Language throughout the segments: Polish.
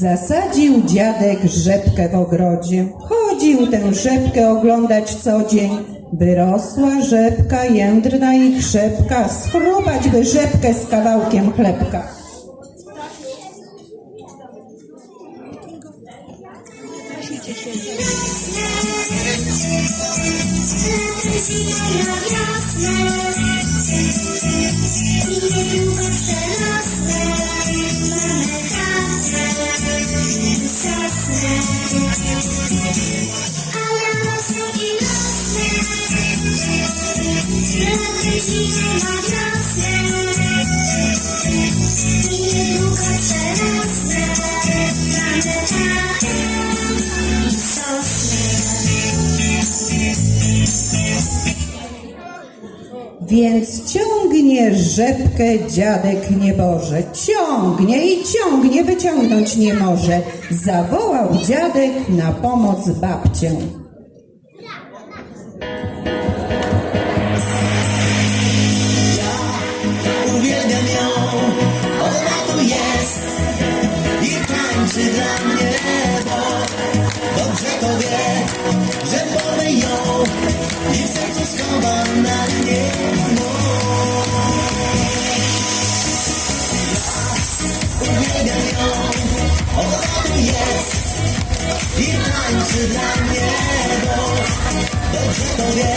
Zasadził dziadek rzepkę w ogrodzie. Chodził tę rzepkę oglądać co dzień. Wyrosła rzepka, jędrna i krzepka, schrupać by rzepkę z kawałkiem chlebka. Zimno wiosnę i niedługo przerosnę. Mamy Więc ciągnie rzepkę dziadek nieboże. Ciągnie i ciągnie, wyciągnąć nie może. Zawołał dziadek na pomoc babcię. Ją, ona tu jest i tańczy dla mnie, bo dobrze to wie, że porwę ją i w sercu schowam na mnie. Uwielbiam ją, ona tu jest i tańczy dla mnie, bo dobrze to wie,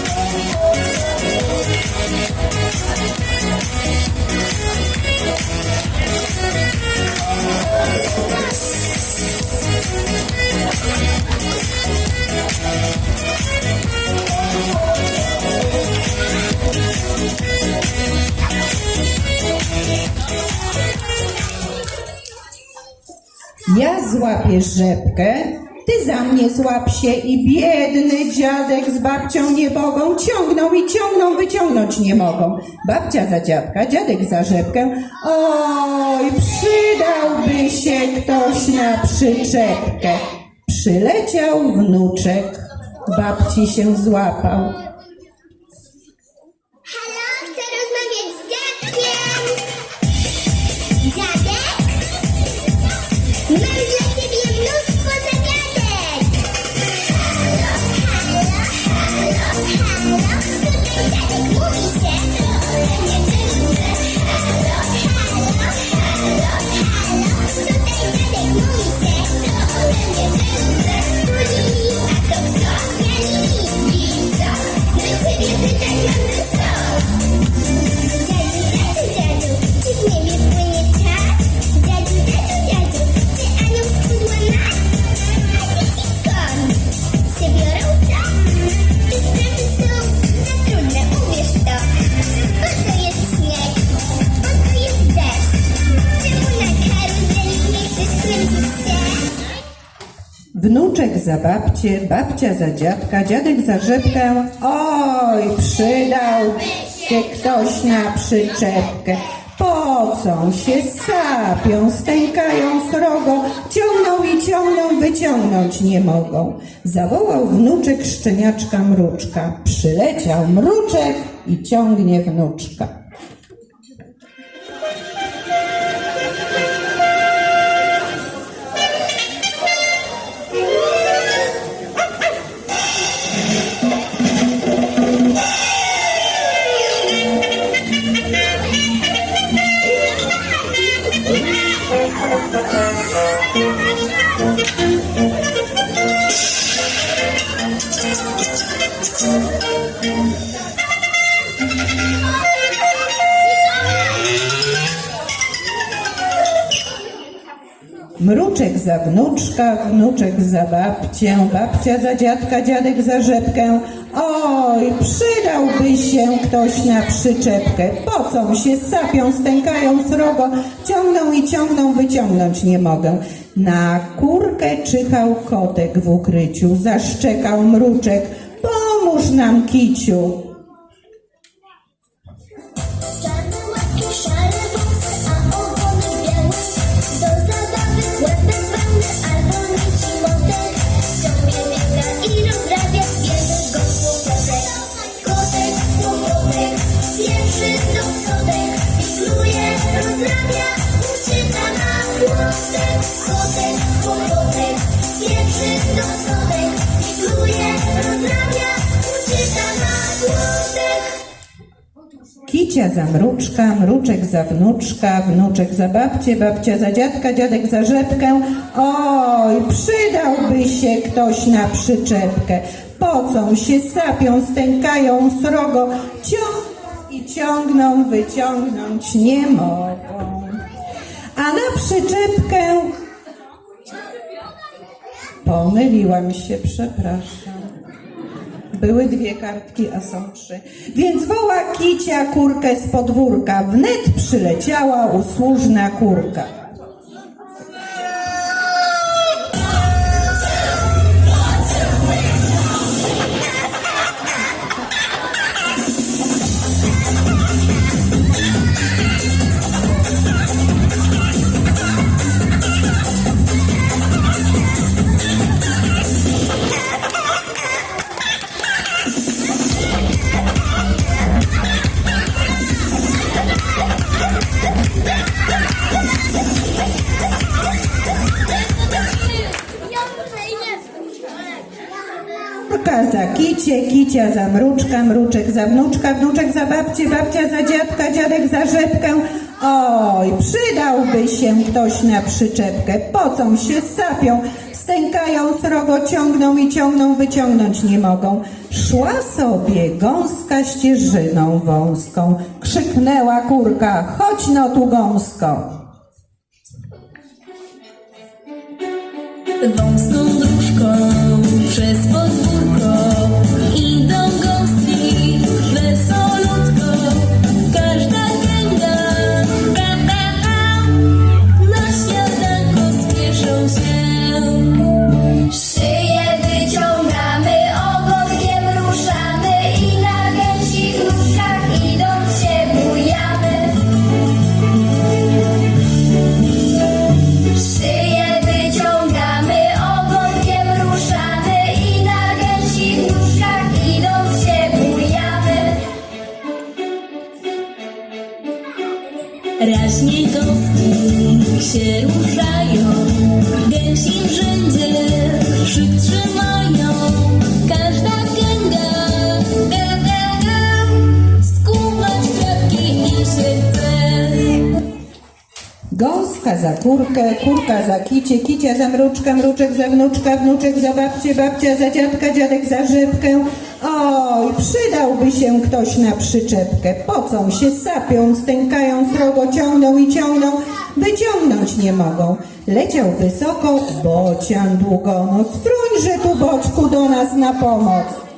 złapię rzepkę, ty za mnie złap się i biedny dziadek z babcią nie mogą. Ciągną i ciągną, wyciągnąć nie mogą. Babcia za dziadka, dziadek za rzepkę. Oj, przydałby się ktoś na przyczepkę. Przyleciał wnuczek, babci się złapał. Wnuczek za babcię, babcia za dziadka, dziadek za rzepkę. Oj, przydałby się ktoś na przyczepkę. Pocą się, sapią, stękają srogo, ciągną i ciągną, wyciągnąć nie mogą. Zawołał wnuczek szczeniaczka mruczka. Przyleciał mruczek i ciągnie wnuczka. Mruczek za wnuczka, wnuczek za babcię, babcia za dziadka, dziadek za rzepkę. Oj, przydałby się ktoś na przyczepkę. Pocą się, sapią, stękają srogo, ciągną i ciągną, wyciągnąć nie mogę. Na kurkę czyhał kotek w ukryciu, zaszczekał mruczek. Pomóż nam, kiciu. Kicia za mruczka, mruczek za wnuczka, wnuczek za babcię, babcia za dziadka, dziadek za rzepkę. Oj, przydałby się ktoś na przyczepkę. Pocą się, sapią, stękają srogo, ciągną i ciągną, wyciągnąć nie mogą. A na przyczepkę pomyliłam się, przepraszam. Były dwie kartki, a są trzy. Więc woła kicia kurkę z podwórka. Wnet przyleciała usłużna kurka. Kurka za kicie, kicia za mruczka, mruczek za wnuczka, wnuczek za babcię, babcia za dziadka, dziadek za rzepkę. Oj, przydałby się ktoś na przyczepkę. Pocą się, sapią, stękają srogo, ciągną i ciągną, wyciągnąć nie mogą. Szła sobie gąska ścieżyną wąską. Krzyknęła kurka, chodź no tu gąsko. Wąską przez podwórko Raźnie gąski się ruszają, gęsi w rzędzie szyk trzymają. Gąska za kurkę, kurka za kicie, kicia za mruczka, mruczek za wnuczka, wnuczek za babcię, babcia za dziadka, dziadek za rzepkę. Oj, przydałby się ktoś na przyczepkę. Pocą się, sapią, stękają srogo, ciągną i ciągną, wyciągnąć nie mogą. Leciał wysoko, bocian długonos, fruńże tu boczku do nas na pomoc.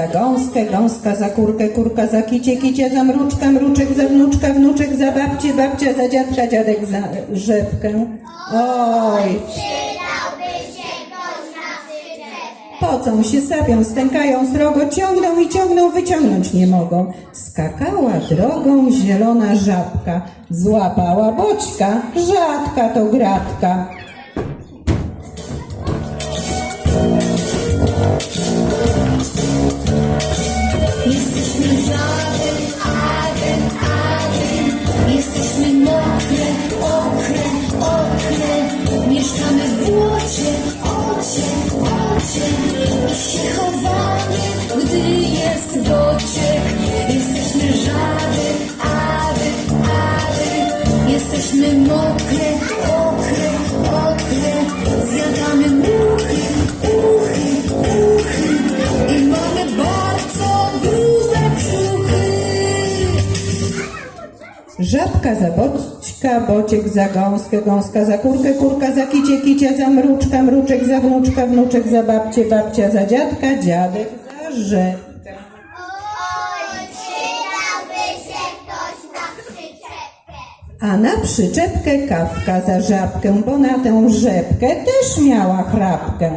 Za gąskę, gąska za kurkę, kurka za kicie, kicie za mruczka, mruczek za wnuczka, wnuczek za babcię, babcia za dziadka, dziadek za rzepkę. Oj, pocą się, sapią, stękają srogo, ciągną i ciągną, wyciągnąć nie mogą. Skakała drogą zielona żabka, złapała boćka, rzadka to gratka. Jesteśmy mokre, okre, okre. Zjadamy muchy, uchy, uchy. I mamy bardzo grube brzuchy. Żabka za boćka, bociek za gąskę, gąska za kurkę, kurka za kicie, kicia za mruczka, mruczek za wnuczka, wnuczek za babcię, babcia za dziadka, dziadek za rzepkę. A na przyczepkę kawka za żabkę, bo na tę rzepkę też miała chrapkę.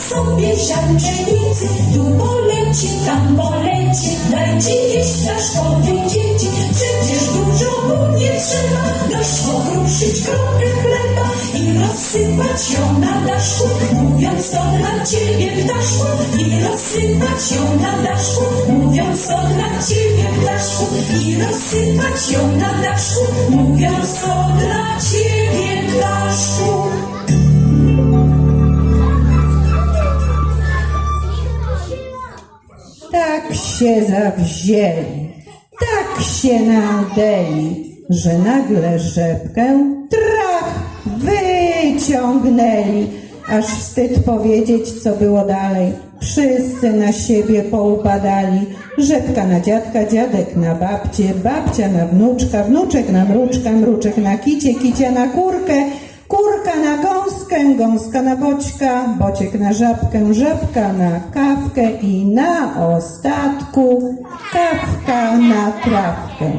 Sobie ziarn pszenicy. Tu poleci, tam poleci, dajcie jeść ptaszkowi dzieci. Przecież dużo mu nie trzeba, dość pokruszyć kropkę chleba i rozsypać ją na daszku. Mówiąc to dla ciebie ptaszku i rozsypać ją na daszku. Mówiąc to dla ciebie ptaszku i rozsypać ją na daszku. Mówiąc to się zawzięli, tak się nadeli, że nagle rzepkę trach wyciągnęli. Aż wstyd powiedzieć, co było dalej. Wszyscy na siebie poupadali. Rzepka na dziadka, dziadek na babcię, babcia na wnuczka, wnuczek na mruczka, mruczek na kicie, kicia na kurkę, Kurka na gąskę, gąska na boćka, bociek na żabkę, żabka na kawkę i na ostatku kawka na trawkę.